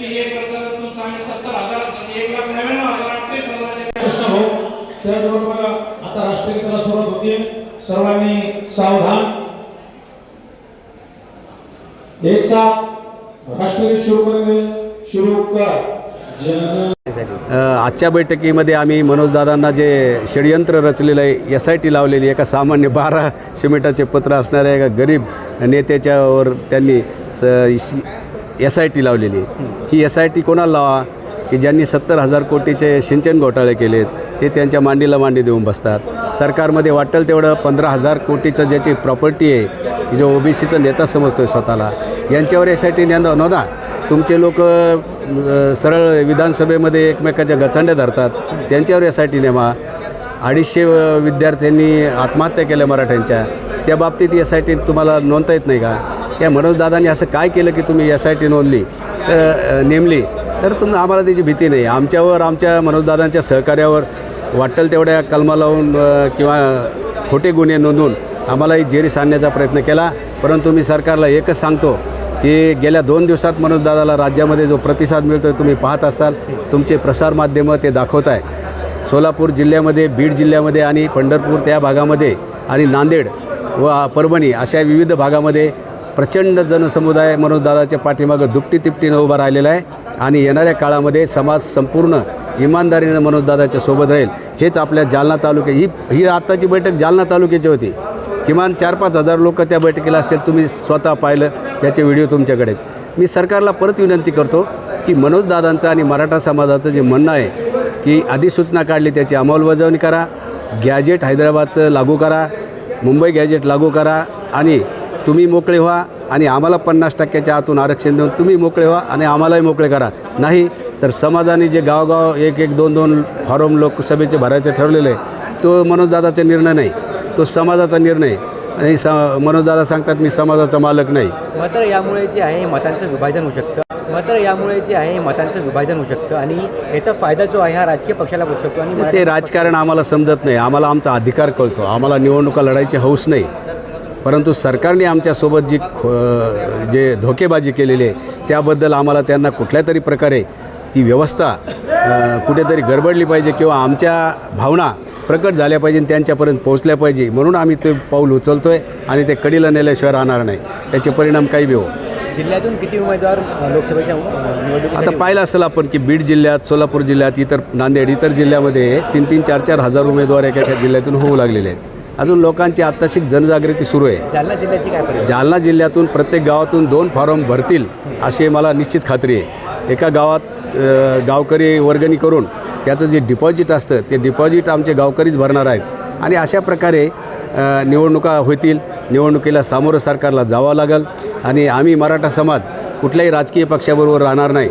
की हे प्रकरणातून आम्ही सत्तर हजार एक लाख नव्याण्णव हजार अठ्ठावीस हजाराचे कृष्ण भाऊ त्याचबरोबर आता राष्ट्रगीताला सुरुवात होते सर्वांनी सावधान. एक साथ राष्ट्रगीत शुरू करेंगे शुरू कर. आजच्या बैठकीमध्ये आम्ही मनोजदादांना जे षडयंत्र रचलेलं आहे एस आय टी लावलेली एका सामान्य बारा सिमेंटाचे पत्र असणाऱ्या एका गरीब नेत्याच्यावर त्यांनी स एस आय टी लावलेली ही एस आय टी कोणाला लावा? की ज्यांनी सत्तर हजार कोटीचे सिंचन घोटाळे केलेत ते त्यांच्या मांडीला मांडी देऊन बसतात. सरकारमध्ये वाटेल तेवढं पंधरा हजार कोटीचं ज्याची प्रॉपर्टी आहे की जो ओबीसीचा नेता समजतो आहे स्वतःला. यांच्यावर एस आय टी नोंदा. तुमचे लोक सरळ विधानसभेमध्ये एकमेकाच्या गचांड्या धरतात. त्यांच्यावर एस आय टी नेमा. अडीचशे विद्यार्थ्यांनी आत्महत्या केल्या मराठ्यांच्या. त्या बाबतीत एस आय टी तुम्हाला नोंदता येत नाही का? या मनोजदादांनी असं काय केलं की तुम्ही एस आय टी नोंदली तर नेमली? तर तुम आम्हाला त्याची भीती नाही. आमच्यावर आमच्या मनोजदादांच्या सहकार्यावर वाटेल तेवढ्या कलमा लावून किंवा खोटे गुन्हे नोंदवून आम्हालाही जेरीस आणण्याचा प्रयत्न केला. परंतु मी सरकारला एकच सांगतो की गेल्या दोन दिवसात मनोजदादाला राज्यामध्ये जो प्रतिसाद मिळतो आहे तुम्ही पाहत असाल तुमचे प्रसारमाध्यमं ते दाखवत आहे. सोलापूर जिल्ह्यामध्ये बीड जिल्ह्यामध्ये आणि पंढरपूर त्या भागामध्ये आणि नांदेड व परभणी अशा विविध भागामध्ये प्रचंड जनसमुदाय मनोजदादाच्या पाठीमागं दुपटी तिपटीनं उभा राहिलेला आहे आणि येणाऱ्या काळामध्ये समाज संपूर्ण इमानदारीनं मनोजदादाच्या सोबत राहील. हेच आपल्या जालना तालुक्या ही ही आत्ताची बैठक जालना तालुक्याची होती. किमान चार पाच हजार लोक त्या बैठकीला असतील तुम्ही स्वतः पाहिलं त्याचे व्हिडिओ तुमच्याकडे मी सरकारला परत विनंती करतो की मनोजदादांचं आणि मराठा समाजाचं जे म्हणणं आहे की अधिसूचना काढली त्याची अंमलबजावणी करा गॅजेट हैदराबादचं लागू करा मुंबई गॅजेट लागू करा आणि तुम्ही मोकळे व्हा आणि आम्हाला पन्नास टक्क्याच्या आतून आरक्षण देऊन तुम्ही मोकळे व्हा आणि आम्हालाही मोकळे करा. नाही तर समाजाने जे गावगाव एक एक दोन दोन फॉर्म लोकसभेचे भरायचे ठरलेले आहे तो मनोजदादाचा निर्णय नाही. तो समाजाचा निर्णय. आणि स मनोजदादा सांगतात मी समाजाचा मालक नाही. मात्र यामुळे जे आहे मतांचं विभाजन होऊ शकतं. मात्र यामुळे जे आहे मतांचं विभाजन होऊ शकतं. आणि याचा फायदा जो आहे हा राजकीय पक्षाला होऊ शकतो आणि ते राजकारण आम्हाला समजत नाही. आम्हाला आमचा अधिकार कळतो. आम्हाला निवडणुका लढायची हौस नाही. परंतु सरकारने आमच्यासोबत जी खो जे धोकेबाजी केलेली आहे त्याबद्दल आम्हाला त्यांना कुठल्या तरी प्रकारे ती व्यवस्था कुठेतरी गडबडली पाहिजे किंवा आमच्या भावना प्रकट झाल्या पाहिजे आणि त्यांच्यापर्यंत पोहोचल्या पाहिजे म्हणून आम्ही ते पाऊल उचलतो आहे आणि ते कडीला नेल्याशिवाय राहणार नाही. त्याचे परिणाम काही बी हो. जिल्ह्यातून किती उमेदवार लोकसभेच्या आता पाहिलं असेल आपण की बीड जिल्ह्यात सोलापूर जिल्ह्यात इतर नांदेड इतर जिल्ह्यामध्ये तीन तीन चार चार हजार उमेदवार एका एका जिल्ह्यातून होऊ लागलेले आहेत. अजून लोकांची आत्ताशिक जनजागृती सुरू आहे. जालना जिल्ह्याची काय परिस्थिती? जालना जिल्ह्यातून प्रत्येक गावातून दोन फॉर्म भरतील अशी मला निश्चित खात्री आहे. एका गावात गावकरी वर्गणी करून त्याचं जे डिपॉझिट असतं ते डिपॉझिट आमचे गावकरीच भरणार आहेत. आणि अशा प्रकारे निवडणुका होतील. निवडणुकीला सामोरं सरकारला जावं लागेल. आणि आम्ही मराठा समाज कुठल्याही राजकीय पक्षाबरोबर राहणार नाही.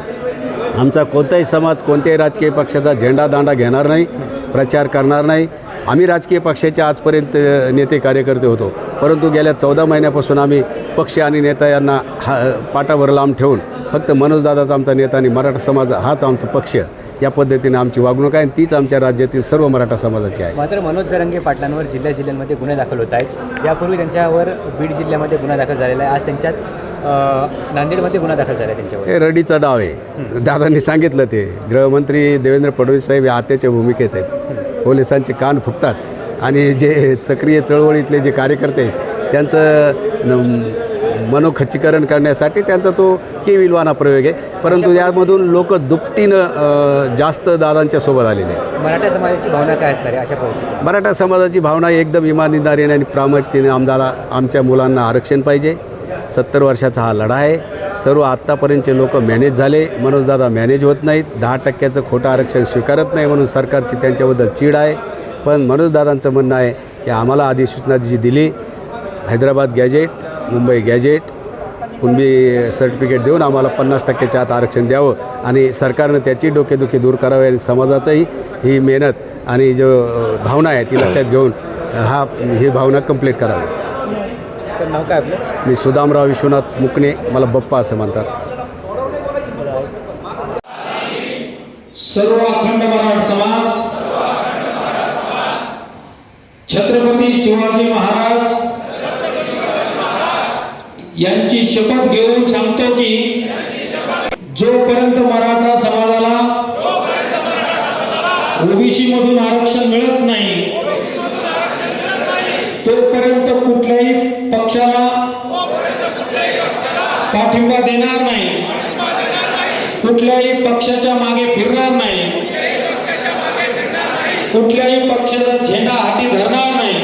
आमचा कोणताही समाज कोणत्याही राजकीय पक्षाचा झेंडा दांडा घेणार नाही. प्रचार करणार नाही. आम्ही राजकीय पक्षाचे आजपर्यंत नेते कार्यकर्ते होतो. परंतु गेल्या चौदा महिन्यापासून आम्ही पक्ष आणि नेता यांना हा पाटावर लांब ठेवून फक्त मनोजदादाचा आमचा नेता आणि मराठा समाज हाच आमचा पक्ष या पद्धतीने आमची वागणूक आहे आणि तीच आमच्या राज्यातील सर्व मराठा समाजाची आहे. मात्र मनोज जरंगे पाटलांवर जिल्ह्या जिल्ह्यांमध्ये गुन्हे दाखल होत आहेत. यापूर्वी त्यांच्यावर बीड जिल्ह्यामध्ये गुन्हा दाखल झालेला आहे. आज त्यांच्यात नांदेडमध्ये गुन्हा दाखल झाला आहे त्यांच्यावर. हे रडीचा डाव आहे. दादांनी सांगितलं ते. गृहमंत्री देवेंद्र फडणवीस साहेब या आत्याच्या भूमिकेत आहेत. पोलिसांचे कान फुटतात आणि जे सक्रिय चळवळीतले जे कार्यकर्ते आहेत, त्यांचं मनोखच्चीकरण करण्यासाठी त्यांचा तो केविलवाना प्रयोग आहे. परंतु यामधून लोक दुपटीनं जास्त दादांच्या सोबत आलेले आहेत. मराठा समाजाची भावना काय असणार आहे अशा परिस्थितीत? मराठा समाजाची भावना एकदम इमानदारीने आणि प्रामुख्याने आमदाला आमच्या मुलांना आरक्षण पाहिजे. सत्तर वर्षाचा हा लढा आहे. सर्व आत्तापर्यंतचे लोक मॅनेज झाले. मनोजदादा मॅनेज होत नाहीत. दहा टक्क्याचं खोटं आरक्षण स्वीकारत नाही म्हणून सरकारची त्यांच्याबद्दल चीड आहे. पण मनोजदादांचं म्हणणं आहे की आम्हाला अधिसूचना जी दिली. Hyderabad gazette Mumbai gazette Kunbi certificate देऊन आम्हाला पन्नास टक्क्याच्या आत आरक्षण द्यावं आणि सरकारनं त्याची डोकेदुखी दूर करावी आणि समाजाचाही ही मेहनत आणि जो भावना आहे ती लक्षात घेऊन हा ही भावना कंप्लीट करावी. सर नाव काय आपलं? मी सुदामराव विश्वनाथ मुकणे मला बप्पा असं म्हणतात. सर्व अखंड मराठा समाज शिवाजी महाराज यांची शपथ घेऊन सांगतो की जोपर्यंत मराठा समाजाला ओबीसी मधून आरक्षण मिळत नाही तोपर्यंत कुठल्याही पक्षाला पाठिंबा देणार नाही. कुठल्याही पक्षाच्या मागे फिरणार नाही. कुठल्याही पक्षाचा झेंडा हाती धरणार नाही.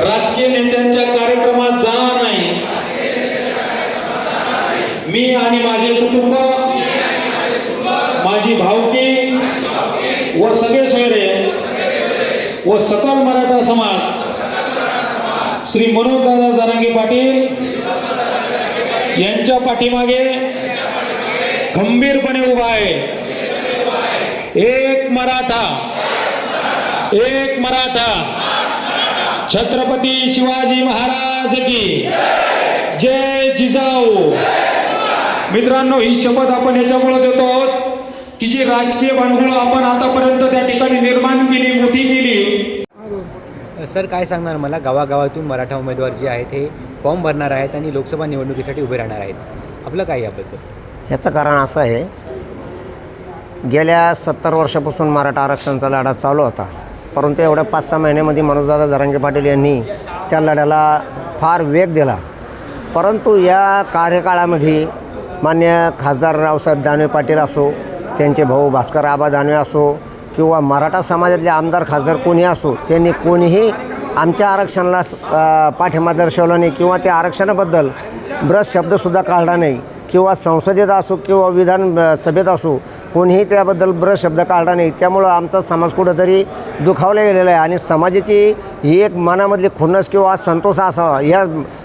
राजकीय नेत्यांच्या कार्यक्रमात जाणार नाही. मी आणि माझे कुटुंब माझी भावकी व सगळे सोयरे व सकल मराठा समाज श्री मनोजदादा जरांगे पाटील यांच्या पाठीमागे खंबीरपणे उभा आहे. एक मराठा एक मराठा. छत्रपती शिवाजी महाराज की जय जिजाऊ. मित्रांनो ही शपथ आपण याच्यामुळे देतो आहोत की जी राजकीय भांडवळ आपण आतापर्यंत त्या ठिकाणी निर्माण सर काय सांगणार मला? गावागावातून मराठा उमेदवार जे आहेत हे फॉर्म भरणार आहेत आणि लोकसभा निवडणुकीसाठी उभे राहणार आहेत. आपलं काय याबद्दल? याचं कारण असं आहे गेल्या सत्तर वर्षापासून मराठा आरक्षणाचा लढा चालू होता. परंतु एवढ्या पाच सहा महिन्यामध्ये मनोजदादा जरांगे पाटील यांनी त्या लढ्याला फार वेग दिला. परंतु या कार्यकाळामध्ये मान्य खासदार रावसाहेब दानवे पाटील असो त्यांचे भाऊ भास्कर आबा दानवे असो किंवा मराठा समाजातले आमदार खासदार कोणी असो त्यांनी कोणीही आमच्या आरक्षणाला पाठिंबा दर्शवला नाही किंवा त्या आरक्षणाबद्दल ब्रश शब्दसुद्धा काढला नाही किंवा संसदेत असो किंवा विधान सभेत असो कोणीही त्याबद्दल ब्रश शब्द काढला नाही. त्यामुळं आमचा समाज कुठंतरी दुखावला गेलेला आहे आणि समाजाची ही एक मनामधली खुन्नस किंवा संतोष असावा या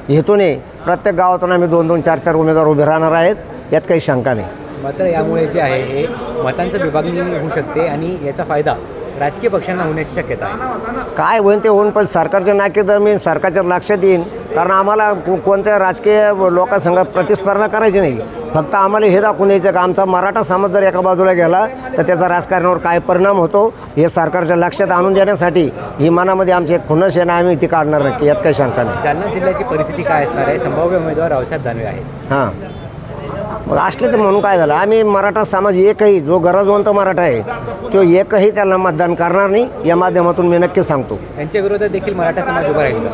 हेतूने प्रत्येक गावातून आम्ही दोन दोन चार चार उमेदवार उभे राहणार आहेत यात काही शंका नाही. मात्र यामुळे जे आहे हे मतांचं विभागणी होऊ शकते आणि याचा फायदा राजकीय पक्षांना होण्याची शक्यता आहे. काय होईन ते होऊन पण सरकारच्या नाकेदरम्यान सरकारच्या लक्षात येईन. कारण आम्हाला को कोणत्या राजकीय लोकांसंग प्रतिस्पर्धा करायची नाही. फक्त आम्हाला हे दाखवून द्यायचं का आमचा मराठा समाज जर एका बाजूला गेला तर त्याचा राजकारणावर काय परिणाम होतो हे सरकारच्या लक्षात आणून देण्यासाठी ही मनामध्ये आमची एक आहे ना आम्ही ती काढणार नक्की यात काही शंका नाही. जालना जिल्ह्याची परिस्थिती काय असणार आहे? संभाव्य उमेदवार रावसाहेब दानवे आहेत. हां. असले तर म्हणून काय झालं? आम्ही मराठा समाज एकही जो गरजवंत मराठा आहे तो एकही त्याला मतदान करणार नाही. या माध्यमातून मी नक्की सांगतो. त्यांच्या विरोधात देखील मराठा समाज उभा राहील?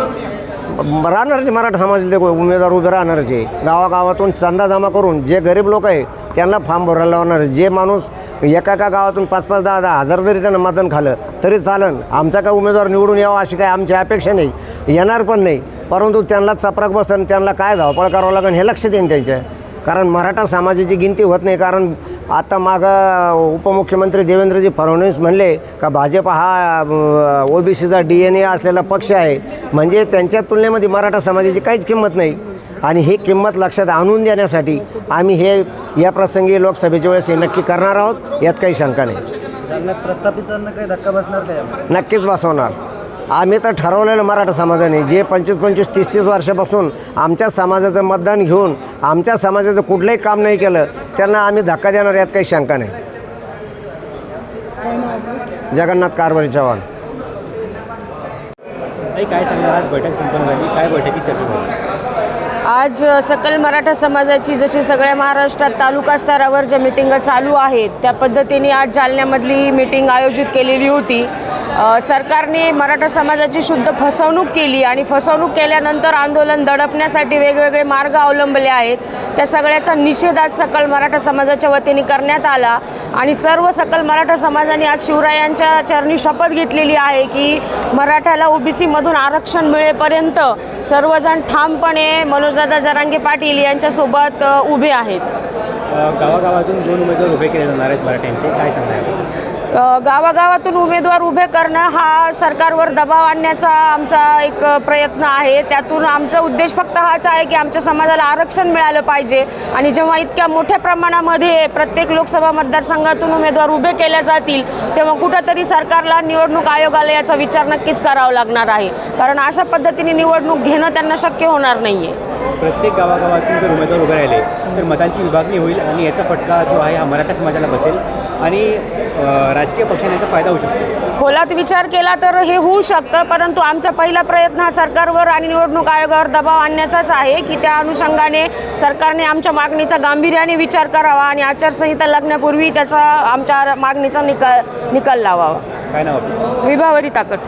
राहणारचे मराठा समाजातले उमेदवार उभे राहणारचे गावागावातून चंदा जमा करून जे गरीब लोक आहे त्यांना फॉर्म भरायला लावणार जे माणूस एका एका गावातून पाच पाच दहा दहा हजार जरी त्यांना मतदान खालं तरी चालन. आमचा काय उमेदवार निवडून यावा अशी काय आमची अपेक्षा नाही. येणार पण नाही. परंतु त्यांना चपराक बसन त्यांना काय धावपळ करावं लागेल हे लक्ष देईन त्यांच्या. कारण मराठा समाजाची गिनती होत नाही. कारण आता मागं उपमुख्यमंत्री देवेंद्रजी फडणवीस म्हणले का भाजप हा ओबीसीचा डी एन ए असलेला पक्ष आहे. म्हणजे त्यांच्या तुलनेमध्ये मराठा समाजाची काहीच किंमत नाही. आणि ही किंमत लक्षात आणून देण्यासाठी आम्ही हे या प्रसंगी लोकसभेच्या वेळेस हे नक्की करणार आहोत. यात काही शंका नाही. प्रस्थापितांना काही धक्का बसणार नक्कीच बसवणार. आम्ही तर ठरवलेलं मराठा समाजाने जे पंचवीस पंचवीस तीस तीस वर्षापासून आमच्या समाजाचं मतदान घेऊन आमच्या समाजाचं कुठलंही काम नाही केलं त्यांना आम्ही धक्का देणार यात काही शंका नाही. जगन्नाथ कारभारी चव्हाण. काय सांगणार? आज बैठक संपन्न झाली. काय बैठकीत चर्चा झाली? आज सकल मराठा समाजाची जशी सगळ्या महाराष्ट्रात तालुका स्तरावर ज्या मिटिंग चालू आहेत त्या पद्धतीने आज जालन्यामधली मिटिंग आयोजित केलेली होती. सरकारने मराठा समाजाची शुद्ध फसवणूक केली आणि फसवणूक केल्यानंतर आंदोलन दडपण्यासाठी वेगवेगळे मार्ग अवलंबले आहेत. त्या सगळ्याचा निषेध आज सकल मराठा समाजाच्या वतीने करण्यात आला आणि सर्व सकल मराठा समाजाने आज शिवरायांच्या चरणी शपथ घेतलेली आहे की मराठ्याला ओबीसीमधून आरक्षण मिळेपर्यंत सर्वजण ठामपणे मनोजदादा जरांगे पाटील यांच्यासोबत उभे आहेत. गावागावातून दोन उमेदवार उभे केले जाणार आहेत मराठ्यांचे. काय सांगणार? गावागावातून उमेदवार उभे करणं हा सरकारवर दबाव आणण्याचा आमचा एक प्रयत्न आहे. त्यातून आमचा उद्देश फक्त हाच आहे की आमच्या समाजाला आरक्षण मिळालं पाहिजे. आणि जेव्हा इतक्या मोठ्या प्रमाणामध्ये प्रत्येक लोकसभा मतदारसंघातून उमेदवार उभे केले जातील तेव्हा कुठंतरी सरकारला निवडणूक आयोगाला याचा विचार नक्कीच करावा लागणार आहे. कारण अशा पद्धतीने निवडणूक घेणं त्यांना शक्य होणार नाही आहे प्रत्येक गावागावातून जर उमेदवार उभे राहिले तर मतांची विभागणी होईल आणि याचा फटका जो आहे हा मराठा समाजाला बसेल आणि राजकीय पक्षांना याचा फायदा होऊ शकतो. खोलात विचार केला तर हे होऊ शकतं परंतु आमचा पहिला प्रयत्न हा सरकारवर आणि निवडणूक आयोगावर दबाव आणण्याचाच आहे की त्या अनुषंगाने सरकारने आमच्या मागणीचा गांभीर्याने विचार करावा आणि आचारसंहिता लागण्यापूर्वी त्याचा आमच्या मागणीचा निकाल निकाल लावावा. काय नाव विभावरी ताकद.